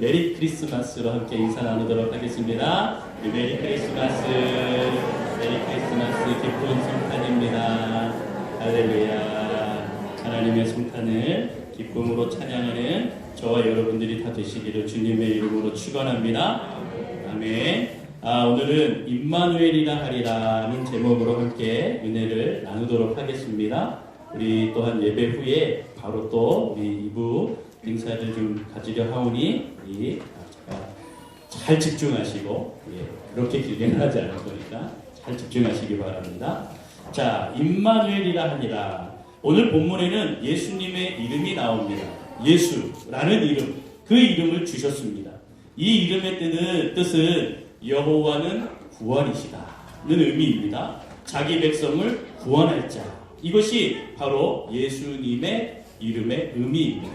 메리 크리스마스로 함께 인사 나누도록 하겠습니다. 메리 크리스마스, 메리 크리스마스 기쁜 성탄입니다. 할렐루야. 하나님의 성탄을 기쁨으로 찬양하는 저와 여러분들이 다 되시기를 주님의 이름으로 축원합니다. 아멘. 아, 오늘은 임마누엘이라 하리라는 제목으로 함께 은혜를 나누도록 하겠습니다. 우리 또한 예배 후에 바로 또 우리 2부 행사를 좀 가지려 하오니 이 아, 잘 집중하시고 예, 그렇게 길게는 하지 않을 거니까 잘 집중하시기 바랍니다. 자, 임마누엘이라 하니라. 오늘 본문에는 예수님의 이름이 나옵니다. 예수라는 이름, 그 이름을 주셨습니다. 이 이름의 뜻은, 뜻은 여호와는 구원이시다는 의미입니다. 자기 백성을 구원할 자. 이것이 바로 예수님의 이름의 의미입니다.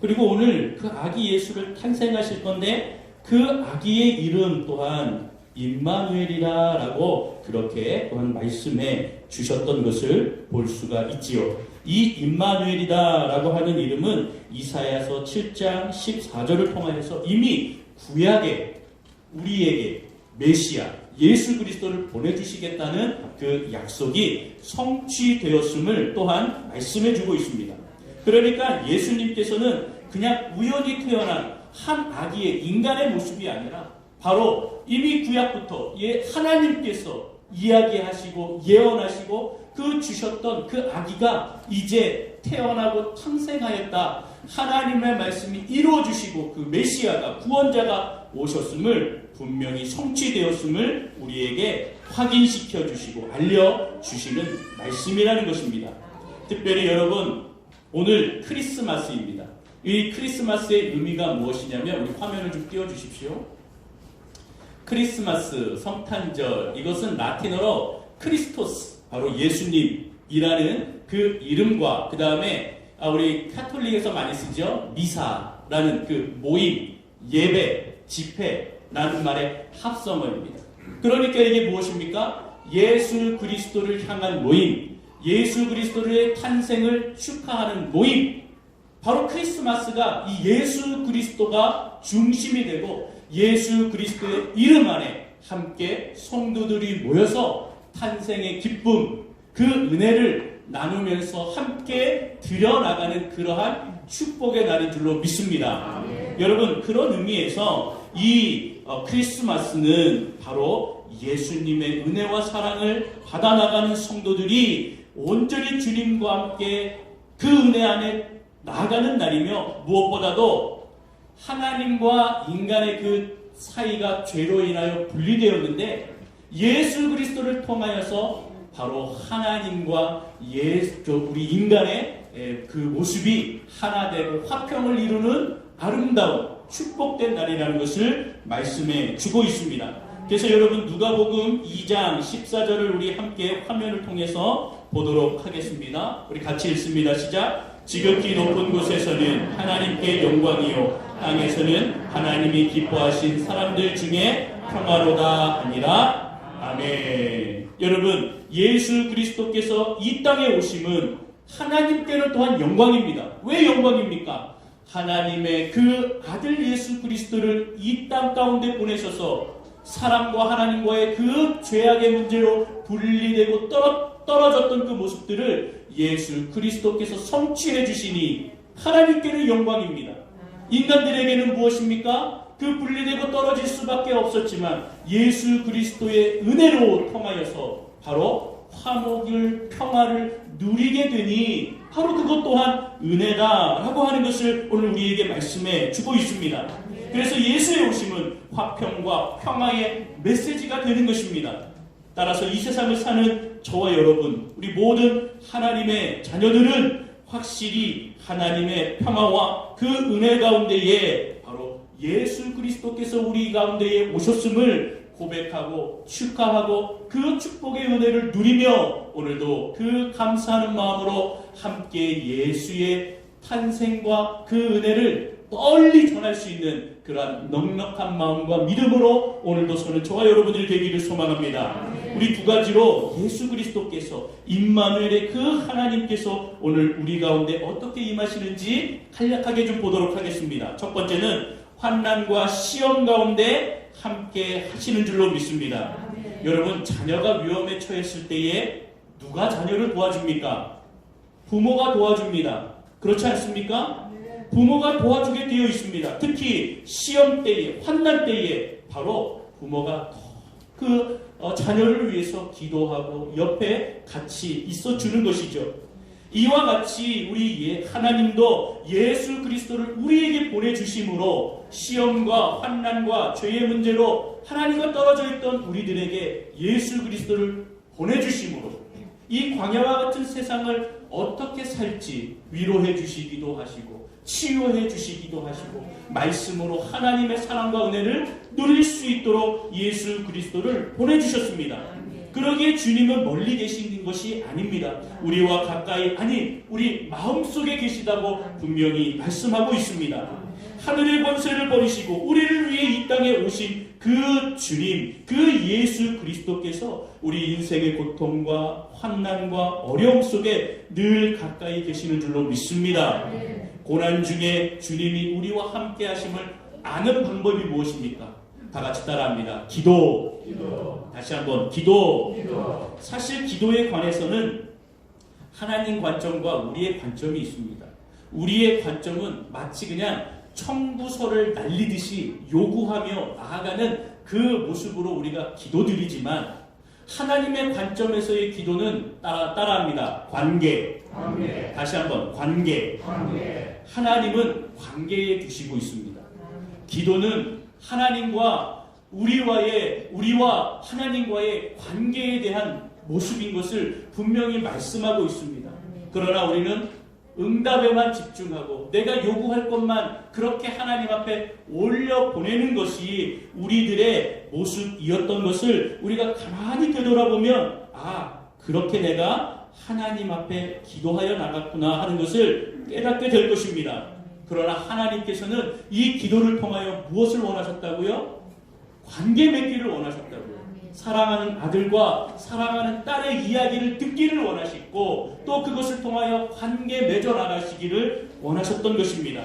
그리고 오늘 그 아기 예수를 탄생하실 건데 그 아기의 이름 또한 임마누엘이라라고 그렇게 또한 말씀해 주셨던 것을 볼 수가 있지요. 이 임마누엘이다라고 하는 이름은 이사야서 7장 14절을 통하여서 이미 구약에 우리에게 메시아 예수 그리스도를 보내주시겠다는 그 약속이 성취되었음을 또한 말씀해 주고 있습니다. 그러니까 예수님께서는 그냥 우연히 태어난 한 아기의 인간의 모습이 아니라 바로 이미 구약부터 예 하나님께서 이야기하시고 예언하시고 그 주셨던 그 아기가 이제 태어나고 탄생하였다. 하나님의 말씀이 이루어주시고 그 메시아가 구원자가 오셨음을 분명히 성취되었음을 우리에게 확인시켜 주시고 알려 주시는 말씀이라는 것입니다. 특별히 여러분 오늘 크리스마스입니다. 이 크리스마스의 의미가 무엇이냐면 우리 화면을 좀 띄워 주십시오. 크리스마스 성탄절 이것은 라틴어로 크리스토스 바로 예수님이라는 그 이름과 그 다음에 아, 우리 카톨릭에서 많이 쓰죠 미사라는 그 모임 예배 집회라는 말의 합성어입니다. 그러니까 이게 무엇입니까? 예수 그리스도를 향한 모임, 예수 그리스도의 탄생을 축하하는 모임. 바로 크리스마스가 이 예수 그리스도가 중심이 되고 예수 그리스도의 이름 안에 함께 성도들이 모여서 탄생의 기쁨, 그 은혜를 나누면서 함께 드려나가는 그러한 축복의 날인 줄로 믿습니다. 여러분, 그런 의미에서 이 어, 크리스마스는 바로 예수님의 은혜와 사랑을 받아나가는 성도들이 온전히 주님과 함께 그 은혜 안에 나아가는 날이며 무엇보다도 하나님과 인간의 그 사이가 죄로 인하여 분리되었는데 예수 그리스도를 통하여서 바로 하나님과 예수 우리 인간의 그 모습이 하나 되고 화평을 이루는 아름다운 축복된 날이라는 것을 말씀해 주고 있습니다. 그래서 여러분 누가복음 2장 14절을 우리 함께 화면을 통해서 보도록 하겠습니다. 우리 같이 읽습니다. 시작. 지극히 높은 곳에서는 하나님께 영광이요 땅에서는 하나님이 기뻐하신 사람들 중에 평화로다 아니라 아멘. 여러분 예수 그리스도께서 이 땅에 오심은 하나님께는 또한 영광입니다. 왜 영광입니까? 하나님의 그 아들 예수 그리스도를 이 땅 가운데 보내셔서 사람과 하나님과의 그 죄악의 문제로 분리되고 떨어, 떨어졌던 그 모습들을 예수 그리스도께서 성취해 주시니 하나님께는 영광입니다. 인간들에게는 무엇입니까? 그 분리되고 떨어질 수밖에 없었지만 예수 그리스도의 은혜로 통하여서 바로 화목을 평화를 누리게 되니 바로 그것 또한 은혜다라고 하는 것을 오늘 우리에게 말씀해 주고 있습니다. 그래서 예수의 오심은 화평과 평화의 메시지가 되는 것입니다. 따라서 이 세상을 사는 저와 여러분, 우리 모든 하나님의 자녀들은 확실히 하나님의 평화와 그 은혜 가운데에 바로 예수 그리스도께서 우리 가운데에 오셨음을 고백하고 축하하고 그 축복의 은혜를 누리며 오늘도 그 감사하는 마음으로 함께 예수의 탄생과 그 은혜를 널리 전할 수 있는 그러한 넉넉한 마음과 믿음으로 오늘도 저는 저와 여러분들이 되기를 소망합니다. 우리 두 가지로 예수 그리스도께서 임마누엘의 그 하나님께서 오늘 우리 가운데 어떻게 임하시는지 간략하게 좀 보도록 하겠습니다. 첫 번째는 환난과 시험 가운데 함께 하시는 줄로 믿습니다. 여러분 자녀가 위험에 처했을 때에 누가 자녀를 도와줍니까? 부모가 도와줍니다. 그렇지 않습니까? 부모가 도와주게 되어 있습니다. 특히 시험 때에, 환난 때에 바로 부모가 그 어, 자녀를 위해서 기도하고 옆에 같이 있어 주는 것이죠. 이와 같이 우리 예- 하나님도 예수 그리스도를 우리에게 보내주심으로 시험과 환난과 죄의 문제로 하나님과 떨어져 있던 우리들에게 예수 그리스도를 보내주심으로 이 광야와 같은 세상을 어떻게 살지 위로해 주시기도 하시고 치유해 주시기도 하시고 말씀으로 하나님의 사랑과 은혜를 누릴 수 있도록 예수 그리스도를 보내주셨습니다. 그러기에 주님은 멀리 계신 것이 아닙니다. 우리와 가까이 아니 우리 마음속에 계시다고 분명히 말씀하고 있습니다. 하늘의 권세를 버리시고 우리를 위해 이 땅에 오신 그 주님, 그 예수 그리스도께서 우리 인생의 고통과 환난과 어려움 속에 늘 가까이 계시는 줄로 믿습니다. 고난 중에 주님이 우리와 함께 하심을 아는 방법이 무엇입니까? 다 같이 따라합니다. 기도. 다시 한번 기도. 사실 기도에 관해서는 하나님 관점과 우리의 관점이 있습니다. 우리의 관점은 마치 그냥 청구서를 날리듯이 요구하며 나아가는 그 모습으로 우리가 기도드리지만 하나님의 관점에서의 기도는 따라, 따라합니다. 관계. 다시 한번 관계. 하나님은 관계에 두시고 있습니다. 기도는 하나님과 우리와의 우리와 하나님과의 관계에 대한 모습인 것을 분명히 말씀하고 있습니다. 그러나 우리는 응답에만 집중하고 내가 요구할 것만 그렇게 하나님 앞에 올려 보내는 것이 우리들의 모습이었던 것을 우리가 가만히 되돌아보면 아 그렇게 내가 하나님 앞에 기도하여 나갔구나 하는 것을 깨닫게 될 것입니다. 그러나 하나님께서는 이 기도를 통하여 무엇을 원하셨다고요? 관계 맺기를 원하셨다고요. 사랑하는 아들과 사랑하는 딸의 이야기를 듣기를 원하시고 또 그것을 통하여 관계 맺어 나가시기를 원하셨던 것입니다.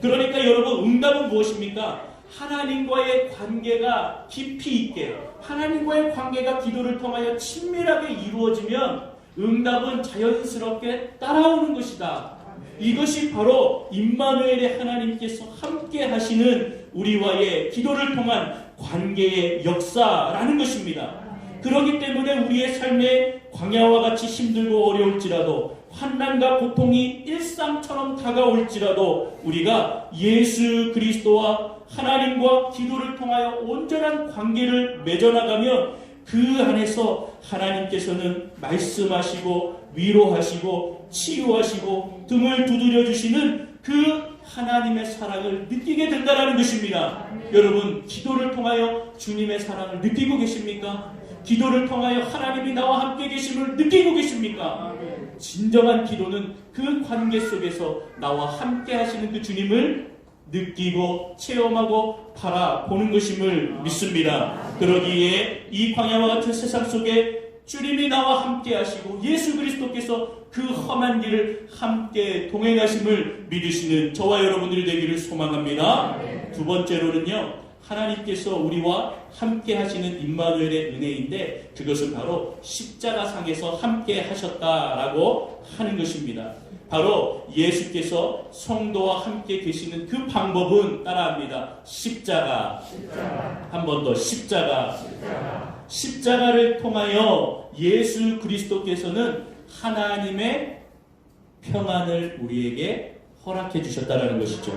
그러니까 여러분 응답은 무엇입니까? 하나님과의 관계가 깊이 있게 하나님과의 관계가 기도를 통하여 친밀하게 이루어지면 응답은 자연스럽게 따라오는 것이다. 이것이 바로 임마누엘의 하나님께서 함께 하시는 우리와의 기도를 통한 관계의 역사라는 것입니다. 그렇기 때문에 우리의 삶에 광야와 같이 힘들고 어려울지라도 환난과 고통이 일상처럼 다가올지라도 우리가 예수 그리스도와 하나님과 기도를 통하여 온전한 관계를 맺어나가면 그 안에서 하나님께서는 말씀하시고 위로하시고 치유하시고 등을 두드려 주시는 그 하나님의 사랑을 느끼게 된다는 것입니다. 여러분, 기도를 통하여 주님의 사랑을 느끼고 계십니까? 기도를 통하여 하나님이 나와 함께 계심을 느끼고 계십니까? 진정한 기도는 그 관계 속에서 나와 함께 하시는 그 주님을 느끼고 체험하고 바라보는 것임을 믿습니다. 그러기에 이 광야와 같은 세상 속에 주님이 나와 함께 하시고 예수 그리스도께서 그 험한 길을 함께 동행하심을 믿으시는 저와 여러분들이 되기를 소망합니다. 두 번째로는요. 하나님께서 우리와 함께 하시는 임마누엘의 은혜인데 그것은 바로 십자가상에서 함께 하셨다라고 하는 것입니다. 바로 예수께서 성도와 함께 계시는 그 방법은 따라합니다. 십자가. 한번 더 십자가. 십자가 를 통하여 예수 그리스도께서는 하나님의 평안을 우리에게 허락해 주셨다라는 것이죠.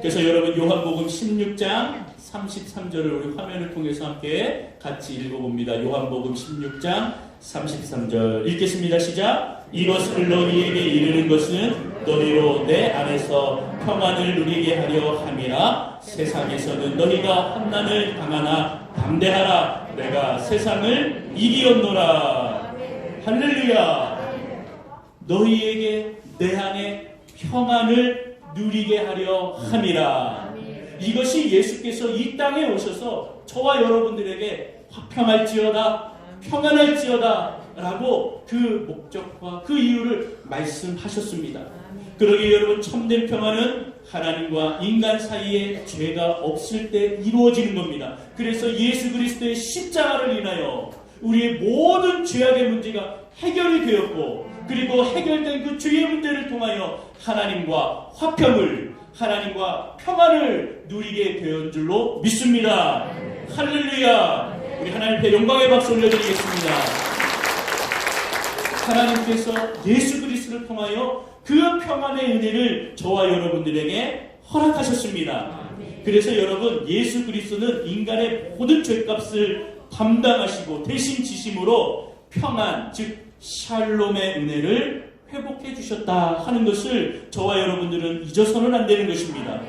그래서 여러분 요한복음 16장 33절을 우리 화면을 통해서 함께 같이 읽어봅니다. 요한복음 16장 33절 읽겠습니다. 시작. 이것을 너희에게 이르는 것은 너희로 내 안에서 평안을 누리게 하려 함이라 세상에서는 너희가 환난을 당하나 담대하라 내가 세상을 이기었노라. 할렐루야. 너희에게 내 안에 평안을 누리게 하려 함이라. 이것이 예수께서 이 땅에 오셔서 저와 여러분들에게 화평할지어다 평안할지어다 라고 그 목적과 그 이유를 말씀하셨습니다. 그러기에 여러분 참된 평안은 하나님과 인간 사이에 죄가 없을 때 이루어지는 겁니다. 그래서 예수 그리스도의 십자가를 인하여 우리의 모든 죄악의 문제가 해결이 되었고 그리고 해결된 그 죄의 문제를 통하여 하나님과 화평을 하나님과 평안을 누리게 되었 줄로 믿습니다. 할렐루야. 우리 하나님 앞에 영광의 박수 올려드리겠습니다. 하나님께서 예수 그리스도를 통하여 그 평안의 은혜를 저와 여러분들에게 허락하셨습니다. 그래서 여러분 예수 그리스도는 인간의 모든 죄값을 담당하시고 대신 지심으로 평안 즉 샬롬의 은혜를 회복해 주셨다 하는 것을 저와 여러분들은 잊어서는 안 되는 것입니다.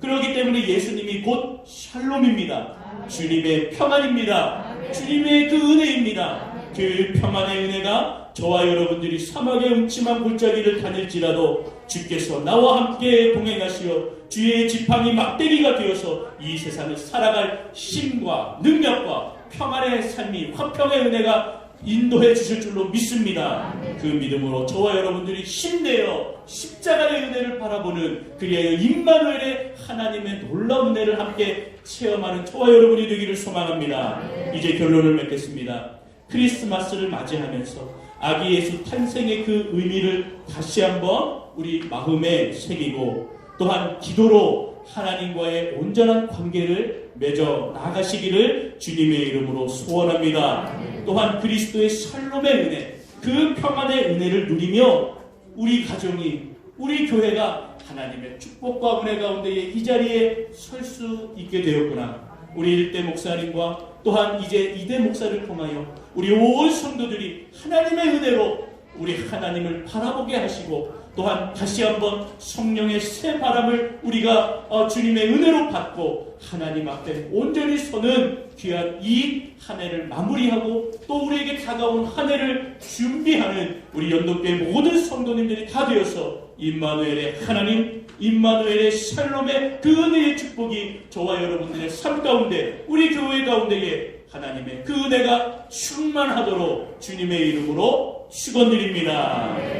그렇기 때문에 예수님이 곧 샬롬입니다. 주님의 평안입니다. 주님의 그 은혜입니다. 그 평안의 은혜가 저와 여러분들이 사막의 음침한 골짜기를 다닐지라도 주께서 나와 함께 동행하시어 주의 지팡이 막대기가 되어서 이 세상을 살아갈 힘과 능력과 평안의 삶이 화평의 은혜가 인도해 주실 줄로 믿습니다. 그 믿음으로 저와 여러분들이 힘내어 십자가의 은혜를 바라보는 그리하여 임마누엘의 하나님의 놀라운 은혜를 함께 체험하는 저와 여러분이 되기를 소망합니다. 이제 결론을 맺겠습니다. 크리스마스를 맞이하면서 아기 예수 탄생의 그 의미를 다시 한번 우리 마음에 새기고 또한 기도로 하나님과의 온전한 관계를 맺어 나가시기를 주님의 이름으로 소원합니다. 또한 그리스도의 샬롬의 은혜, 그 평안의 은혜를 누리며 우리 가정이, 우리 교회가 하나님의 축복과 은혜 가운데 이 자리에 설 수 있게 되었구나. 우리 일대 목사님과 또한 이제 이대 목사를 통하여 우리 온 성도들이 하나님의 은혜로 우리 하나님을 바라보게 하시고 또한 다시 한번 성령의 새 바람을 우리가 어, 주님의 은혜로 받고 하나님 앞에 온전히 서는 귀한 이 한 해를 마무리하고 또 우리에게 다가온 한 해를 준비하는 우리 연동교회 모든 성도님들이 다 되어서 임마누엘의 하나님 임마누엘의 샬롬의 그 은혜의 축복이 저와 여러분들의 삶 가운데 우리 교회 가운데에 하나님의 그 은혜가 충만하도록 주님의 이름으로 축원드립니다.